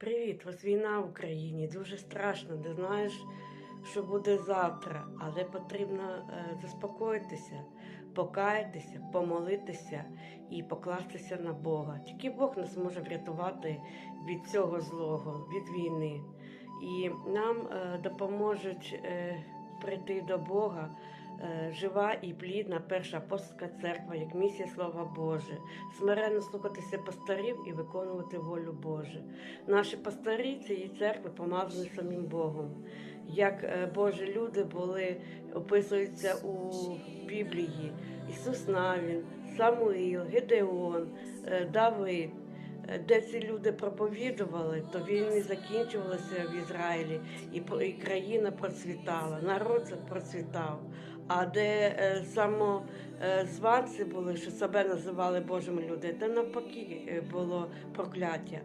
Привіт, ось війна в Україні. Дуже страшно, не знаєш, що буде завтра, але потрібно е, заспокоїтися, покаятися, помолитися і покластися на Бога. Тільки Бог нас може врятувати від цього злого, від війни. І нам е, допоможуть е, прийти до Бога. Е, Жива і плідна перша апостольська церква, як місія Слова Боже, смиренно слухатися пасторів і виконувати волю Божу. Наші пастирі цієї церкви помазані самим Богом. Як е, Божі люди були, описуються у Біблії: Ісус Навін, Самуїл, Гедеон, е, Давид. Е, Де ці люди проповідували, то війни закінчувалися в Ізраїлі, і, країна процвітала, народ процвітав. А де е, само е, званці були, що себе називали Божими люди, то навпаки е, було прокляття.